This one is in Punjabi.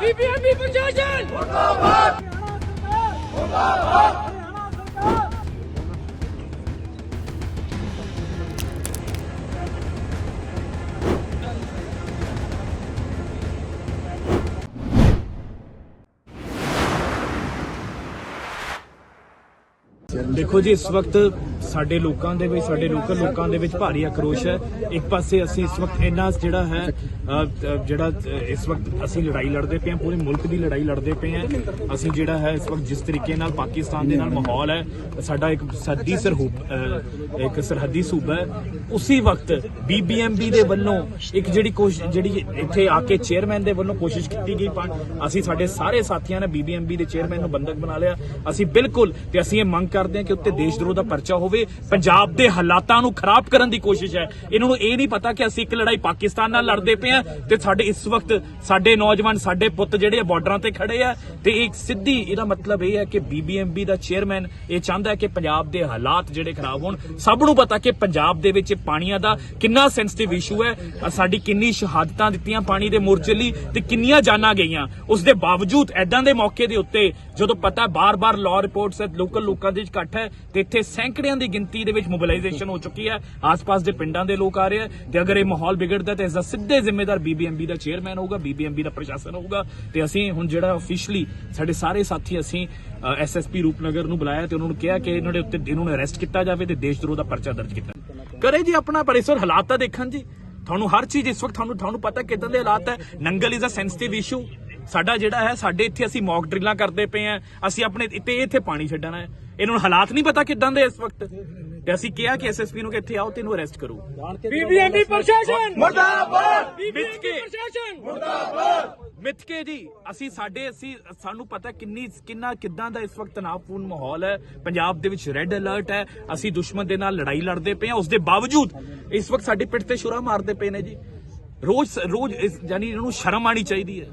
ਬੀਬੀਐਮਬੀ ਪ੍ਰਸ਼ਾਸਨ ਦੇਖੋ ਜੀ, ਇਸ ਵਕਤ ਸਾਡੇ ਲੋਕਾਂ ਦੇ ਵਿੱਚ, ਸਾਡੇ ਲੋਕਲ ਲੋਕਾਂ ਦੇ ਵਿੱਚ ਭਾਰੀ ਆਕਰੋਸ਼ ਹੈ। ਇੱਕ ਪਾਸੇ ਅਸੀਂ ਇਸ ਵਕਤ ਇੰਨਾ ਜਿਹੜਾ ਹੈ ਜਿਹੜਾ ਇਸ ਵਕਤ ਅਸੀਂ ਲੜਾਈ ਲੜਦੇ ਪਏ ਹਾਂ, ਪੂਰੇ ਮੁਲਕ ਦੀ ਲੜਾਈ ਲੜਦੇ ਪਏ ਹਾਂ। ਅਸੀਂ ਜਿਹੜਾ ਹੈ, ਇਸ ਵਕਤ ਜਿਸ ਤਰੀਕੇ ਨਾਲ ਪਾਕਿਸਤਾਨ ਦੇ ਨਾਲ ਮਾਹੌਲ ਹੈ, ਸਾਡਾ ਇੱਕ ਸਰਦੀ ਸਰਹੂਬ ਇੱਕ ਸਰਹੱਦੀ ਸੂਬਾ ਹੈ। ਉਸੇ ਵਕਤ ਬੀਬੀਐਮਬੀ ਦੇ ਵੱਲੋਂ ਇੱਕ ਜਿਹੜੀ ਕੋਸ਼ਿਸ਼ ਜਿਹੜੀ ਇੱਥੇ ਆ ਕੇ ਚੇਅਰਮੈਨ ਦੇ ਵੱਲੋਂ ਕੋਸ਼ਿਸ਼ ਕੀਤੀ ਗਈ ਪਾ- ਅਸੀਂ ਸਾਡੇ ਸਾਰੇ ਸਾਥੀਆਂ ਨੇ ਬੀਬੀਐਮਬੀ ਦੇ ਚੇਅਰਮੈਨ ਨੂੰ ਬੰਦਕ ਬਣਾ ਲਿਆ। ਅਸੀਂ ਬਿਲਕੁਲ, ਤੇ ਅਸੀਂ ਇਹ ਮੰਗ ਕਰ ਕਰਦੇ ਹਾਂ ਕਿ ਉੱਤੇ ਦੇਸ਼ ਦਰੋਹ ਦਾ ਪਰਚਾ ਹੋਵੇ, ਪੰਜਾਬ ਦੇ ਹਾਲਾਤਾਂ ਨੂੰ ਖਰਾਬ ਕਰਨ ਦੀ ਕੋਸ਼ਿਸ਼ ਹੈ। ਇਹਨਾਂ ਨੂੰ ਇਹ ਨਹੀਂ ਪਤਾ ਕਿ ਅਸੀਂ ਇੱਕ ਲੜਾਈ ਪਾਕਿਸਤਾਨ ਨਾਲ ਲੜਦੇ ਪਏ ਹਾਂ ਤੇ ਸਾਡੇ ਇਸ ਵਕਤ ਸਾਡੇ ਨੌਜਵਾਨ, ਸਾਡੇ ਪੁੱਤ ਜਿਹੜੇ ਬਾਰਡਰਾਂ ਤੇ ਖੜੇ ਆ। ਤੇ ਇੱਕ ਸਿੱਧੀ ਇਹਦਾ ਮਤਲਬ ਇਹ ਹੈ ਕਿ ਬੀਬੀਐਮਬੀ ਦਾ ਚੇਅਰਮੈਨ ਇਹ ਚਾਹੁੰਦਾ ਹੈ ਕਿ ਪੰਜਾਬ ਦੇ ਹਾਲਾਤ ਜਿਹੜੇ ਖਰਾਬ ਹੋਣ। ਸਭ ਨੂੰ ਪਤਾ ਕਿ ਪੰਜਾਬ ਦੇ ਵਿੱਚ ਪਾਣੀਆਂ ਦਾ ਕਿੰਨਾ ਸੈਂਸਿਟਿਵ ਇਸ਼ੂ ਹੈ। ਸਾਡੀ ਕਿੰਨੀ ਸ਼ਹਾਦਤਾਂ ਦਿੱਤੀਆਂ ਪਾਣੀ ਦੇ ਮੋਰਚੇ ਲਈ ਤੇ ਕਿੰਨੀਆਂ ਜਾਨਾਂ ਗਈਆਂ। ਉਸ ਦੇ ਬਾਵਜੂਦ ਐਦਾਂ ਦੇ ਮੌਕੇ ਦੇ ਉੱਤੇ ਜਦੋਂ ਪਤਾ ਬਾਰ-ਬਾਰ ਲਾਅ ਰਿਪੋਰਟਸ ਲੋਕਲ ਲੋਕਾਂ ਦੇ ਵਿੱਚ ਇਕੱਠ ਹੈ ਤੇ ਇੱਥੇ ਸੈਂਕੜਿਆਂ ਦੀ ਗਿਣਤੀ ਦੇ ਵਿੱਚ ਮੋਬਿਲਾਈਜੇਸ਼ਨ ਹੋ ਚੁੱਕੀ ਹੈ। ਆਸ-ਪਾਸ ਦੇ ਪਿੰਡਾਂ ਦੇ ਲੋਕ ਆ ਰਹੇ ਆ ਤੇ ਅਗਰ ਇਹ ਮਾਹੌਲ ਵਿਗੜਦਾ ਤੇ ਇਸ ਦਾ ਸਿੱਧੇ ਜ਼ਿੰਮੇਦਾਰ ਬੀਬੀਐਮਬੀ ਦਾ ਚੇਅਰਮੈਨ ਹੋਊਗਾ ਬੀਬੀਐਮਬੀ ਦਾ ਪ੍ਰਸ਼ਾਸਨ ਹੋਊਗਾ ਤੇ ਅਸੀਂ ਹੁਣ ਜਿਹੜਾ ਅਫੀਸ਼ੀਅਲੀ ਸਾਡੇ ਸਾਰੇ ਸਾਥੀ ਅਸੀਂ ਐਸਐਸਪੀ ਰੂਪਨਗਰ ਨੂੰ ਬੁਲਾਇਆ ਤੇ ਉਹਨਾਂ ਨੂੰ ਕਿਹਾ ਕਿ ਇਹਨਾਂ ਦੇ ਉੱਤੇ ਇਹਨਾਂ ਨੂੰ ਅਰੈਸਟ ਕੀਤਾ ਜਾਵੇ ਤੇ ਦੇਸ਼ ਦਰੋਹ ਦਾ ਪਰਚਾ ਦਰਜ ਕੀਤਾ ਕਰੇ ਜੀ ਆਪਣਾ ਪਰ ਇਸ ਵਾਰ ਹਾਲਾਤ ਤਾਂ ਦੇਖਣ ਜੀ। ਤੁਹਾਨੂੰ ਹਰ ਚੀਜ਼ ਇਸ ਵਕਤ ਤੁਹਾਨੂੰ ਤੁਹਾਨੂੰ ਪਤਾ ਕਿਦਾਂ ਦੇ ਹਾਲਾਤ ਹੈ। Nangal is a sensitive issue ਸਾਡਾ ਜਿਹੜਾ ਹੈ, ਸਾਡੇ ਇੱਥੇ ਅਸੀਂ ਮੌਕ ਡਰਿਲਾਂ ਕਰਦੇ ਪਏ ਆ ਅਸੀਂ ਆਪਣੇ ਇੱਥੇ ਇੱਥੇ ਪਾਣੀ ਛੱਡਣਾ ਹੈ। ਇਹਨਾਂ ਨੂੰ ਹਾਲਾਤ ਨਹੀਂ ਪਤਾ ਕਿਦਾਂ ਦੇ ਇਸ ਵਕਤ। ਤੇ ਅਸੀਂ ਕਿਹਾ ਕਿ ਐਸਐਸਪੀ ਨੂੰ ਕਿ ਇੱਥੇ ਆਓ ਤੇ ਇਹਨੂੰ ਅਰੈਸਟ ਕਰੋ। ਬੀਬੀਐਮਬੀ ਪ੍ਰਸ਼ਾਸਨ! ਮੁਰਦਾਬਾਦ! ਬੀਬੀਐਮਬੀ ਪ੍ਰਸ਼ਾਸਨ! ਮਿੱਥ ਕੇ ਜੀ ਅਸੀਂ ਸਾਡੇ ਅਸੀਂ ਸਾਨੂੰ ਪਤਾ ਕਿੰਨੀ ਕਿੰਨਾ ਕਿਦਾਂ ਦਾ ਇਸ ਵਕਤ ਤਣਾਅਪੂਰਨ ਮਾਹੌਲ ਹੈ। ਪੰਜਾਬ ਦੇ ਵਿੱਚ ਰੈੱਡ ਅਲਰਟ ਹੈ। ਅਸੀਂ ਦੁਸ਼ਮਣ ਦੇ ਨਾਲ ਲੜਾਈ ਲੜਦੇ ਪਏ ਹਾਂ। ਉਸ ਦੇ ਬਾਵਜੂਦ ਇਸ ਵਕਤ ਸਾਡੀ ਪਿੱਠ ਤੇ ਛੁਰਾ ਮਾਰਦੇ ਪਏ ਨੇ ਜੀ। ਰੋਜ਼ ਰੋਜ਼ ਇਸ- ਯਾਨੀ ਇਹਨਾਂ ਨੂੰ ਸ਼ਰਮ ਆਣੀ ਚਾਹੀਦੀ ਹੈ।